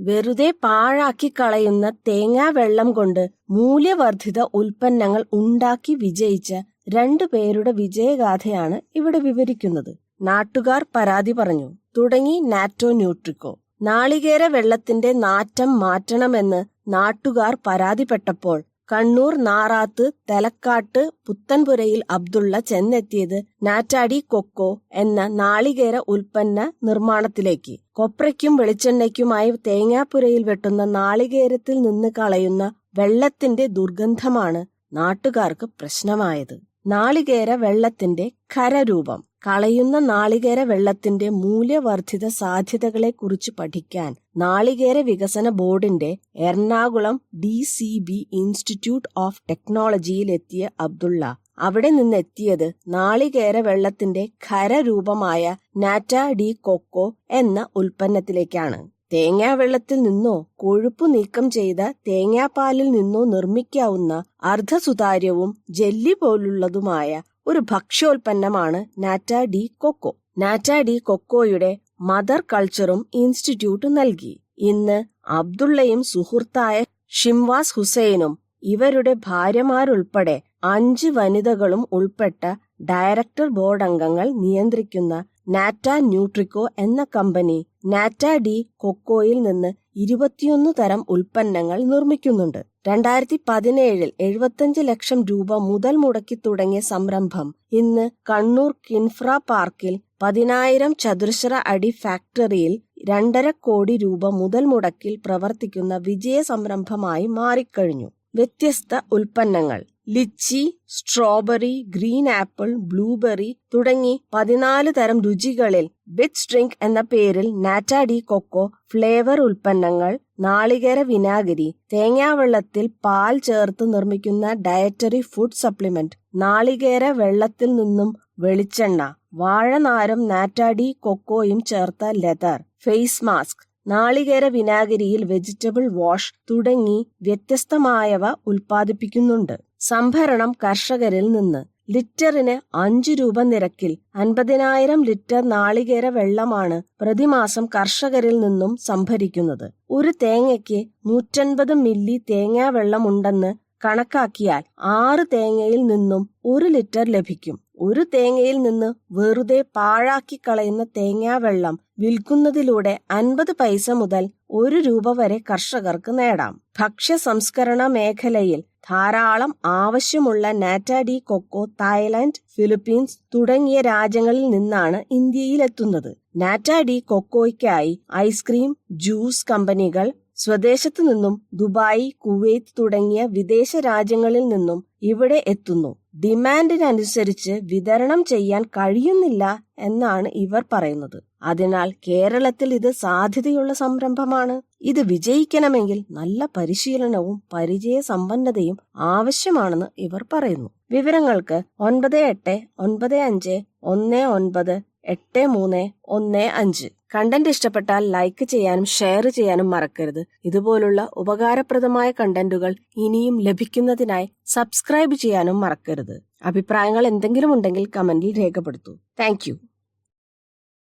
വെറുതെ പാഴാക്കി കളയുന്ന തേങ്ങാ വെള്ളം കൊണ്ട് മൂല്യവർദ്ധിത ഉൽപ്പന്നങ്ങൾ ഉണ്ടാക്കി വിജയിച്ച രണ്ടു പേരുടെ വിജയഗാഥയാണ് ഇവിടെ വിവരിക്കുന്നത്. നാട്ടുകാർ പരാതി പറഞ്ഞു. തുടങ്ങി നാറ്റോ ന്യൂട്രിക്കോ. നാളികേര വെള്ളത്തിന്റെ നാറ്റം മാറ്റണമെന്ന് നാട്ടുകാർ പരാതിപ്പെട്ടപ്പോൾ കണ്ണൂർ നാറാത്ത് തലക്കാട്ട് പുത്തൻപുരയിൽ അബ്ദുള്ള ചെന്നെത്തിയത് നാറ്റാടി കൊക്കോ എന്ന നാളികേര ഉൽപ്പന്ന നിർമ്മാണത്തിലേക്ക്. കൊപ്രയ്ക്കും വെളിച്ചെണ്ണയ്ക്കുമായി തേങ്ങാപ്പുരയിൽ വെട്ടുന്ന നാളികേരത്തിൽ നിന്ന് കളയുന്ന വെള്ളത്തിന്റെ ദുർഗന്ധമാണ് നാട്ടുകാർക്ക് പ്രശ്നമായത്. നാളികേര വെള്ളത്തിന്റെ ഖരരൂപം കളയുന്ന നാളികേര വെള്ളത്തിന്റെ മൂല്യവർദ്ധിത സാധ്യതകളെക്കുറിച്ച് പഠിക്കാൻ നാളികേര വികസന ബോർഡിന്റെ Ernakulam D C B institute of ടെക്നോളജിയിലെത്തിയ Abdulla. അവിടെ നിന്നെത്തിയത് നാളികേര വെള്ളത്തിന്റെ ഖരരൂപമായ നാറ്റ ഡി കൊക്കോ എന്ന ഉൽപ്പന്നത്തിലേക്കാണ്. തേങ്ങാവെള്ളത്തിൽ നിന്നോ കൊഴുപ്പ് നീക്കം ചെയ്ത തേങ്ങാപ്പാലിൽ നിന്നോ നിർമ്മിക്കാവുന്ന അർദ്ധസുതാര്യവും ജെല്ലി പോലുള്ളതുമായ ഒരു ഭക്ഷ്യോൽപ്പന്നമാണ് nata de coco. Nata de കൊക്കോയുടെ mother കൾച്ചറും ഇൻസ്റ്റിറ്റ്യൂട്ട് നൽകി. ഇന്ന് അബ്ദുള്ളയും സുഹൃത്തായ ഷിംവാസ് ഹുസൈനും ഇവരുടെ ഭാര്യമാരുൾപ്പെടെ അഞ്ച് വനിതകളും ഉൾപ്പെട്ട ഡയറക്ടർ ബോർഡ് അംഗങ്ങൾ നിയന്ത്രിക്കുന്ന നാറ്റ ന്യൂട്രിക്കോ എന്ന കമ്പനി നാറ്റ ഡി കൊക്കോയിൽ നിന്ന് ഇരുപത്തിയൊന്ന് തരം ഉൽപ്പന്നങ്ങൾ നിർമ്മിക്കുന്നുണ്ട്. രണ്ടായിരത്തി പതിനേഴിൽ എഴുപത്തഞ്ച് ലക്ഷം രൂപ മുതൽ മുടക്കി തുടങ്ങിയ സംരംഭം ഇന്ന് കണ്ണൂർ കിൻഫ്ര പാർക്കിൽ പതിനായിരം ചതുരശ്ര അടി ഫാക്ടറിയിൽ രണ്ടര കോടി രൂപ മുതൽ മുടക്കിൽ പ്രവർത്തിക്കുന്ന വിജയ സംരംഭമായി മാറിക്കഴിഞ്ഞു. വ്യത്യസ്ത ഉൽപ്പന്നങ്ങൾ lychee strawberry green apple blueberry തുടങ്ങി പതിനാല് തരം രുചികളിൽ ബിറ്റ് സ്ട്രിങ്ക് എന്ന പേരിൽ നാറ്റാഡി കൊക്കോ ഫ്ലേവർ ഉൽപ്പന്നങ്ങൾ നാളികേര വിനാഗിരി തേങ്ങാവെള്ളത്തിൽ പാൽ ചേർത്ത് നിർമ്മിക്കുന്ന ഡയറ്ററി ഫുഡ് സപ്ലിമെന്റ് നാളികേര വെള്ളത്തിൽ നിന്നും വെളിച്ചെണ്ണ വാഴനാരം നാറ്റാഡി കൊക്കോയും ചേർത്ത ലെതർ ഫേസ് മാസ്ക് നാളികേര വിനാഗിരിയിൽ വെജിറ്റബിൾ വാഷ് തുടങ്ങി വ്യത്യസ്തമായവ ഉൽപ്പാദിപ്പിക്കുന്നുണ്ട്. സംഭരണം കർഷകരിൽ നിന്ന്. ലിറ്ററിന് അഞ്ചു രൂപ നിരക്കിൽ അൻപതിനായിരം ലിറ്റർ നാളികേര വെള്ളമാണ് പ്രതിമാസം കർഷകരിൽ നിന്നും സംഭരിക്കുന്നത്. ഒരു തേങ്ങയ്ക്ക് നൂറ്റൻപത് മില്ലി തേങ്ങാ വെള്ളമുണ്ടെന്ന് കണക്കാക്കിയാൽ ആറ് തേങ്ങയിൽ നിന്നും ഒരു ലിറ്റർ ലഭിക്കും. ഒരു തേങ്ങയിൽ നിന്ന് വെറുതെ പാഴാക്കി കളയുന്ന തേങ്ങാവെള്ളം വിൽക്കുന്നതിലൂടെ അൻപത് പൈസ മുതൽ ഒരു രൂപ വരെ കർഷകർക്ക് നേടാം. ഭക്ഷ്യ സംസ്കരണ മേഖലയിൽ ധാരാളം ആവശ്യമുള്ള നാറ്റാഡി കൊക്കോ തായ്ലാന്റ് ഫിലിപ്പീൻസ് തുടങ്ങിയ രാജ്യങ്ങളിൽ നിന്നാണ് ഇന്ത്യയിലെത്തുന്നത്. നാറ്റാഡി കൊക്കോയ്ക്കായി ഐസ്ക്രീം ജ്യൂസ് കമ്പനികൾ സ്വദേശത്തു നിന്നും ദുബായ് കുവൈത്ത് തുടങ്ങിയ വിദേശ രാജ്യങ്ങളിൽ നിന്നും ഇവിടെ എത്തുന്നു. ഡിമാൻഡിനനുസരിച്ച് വിതരണം ചെയ്യാൻ കഴിയുന്നില്ല എന്നാണ് ഇവർ പറയുന്നത്. അതിനാൽ കേരളത്തിൽ ഇത് സാധ്യതയുള്ള സംരംഭമാണ്. ഇത് വിജയിക്കണമെങ്കിൽ നല്ല പരിശീലനവും പരിചയ സമ്പന്നതയും ആവശ്യമാണെന്ന് ഇവർ പറയുന്നു. വിവരങ്ങൾക്ക് ഒൻപത് എട്ട് ഒൻപത് അഞ്ച് ഒന്ന് ഒൻപത് എട്ട് മൂന്ന് ഒന്ന് അഞ്ച്. കണ്ടന്റ് ഇഷ്ടപ്പെട്ടാൽ ലൈക്ക് ചെയ്യാനും ഷെയർ ചെയ്യാനും മറക്കരുത്. ഇതുപോലുള്ള ഉപകാരപ്രദമായ കണ്ടന്റുകൾ ഇനിയും ലഭിക്കുന്നതിനായി സബ്സ്ക്രൈബ് ചെയ്യാനും മറക്കരുത്. അഭിപ്രായങ്ങൾ എന്തെങ്കിലും ഉണ്ടെങ്കിൽ കമന്റിൽ രേഖപ്പെടുത്തൂ. താങ്ക്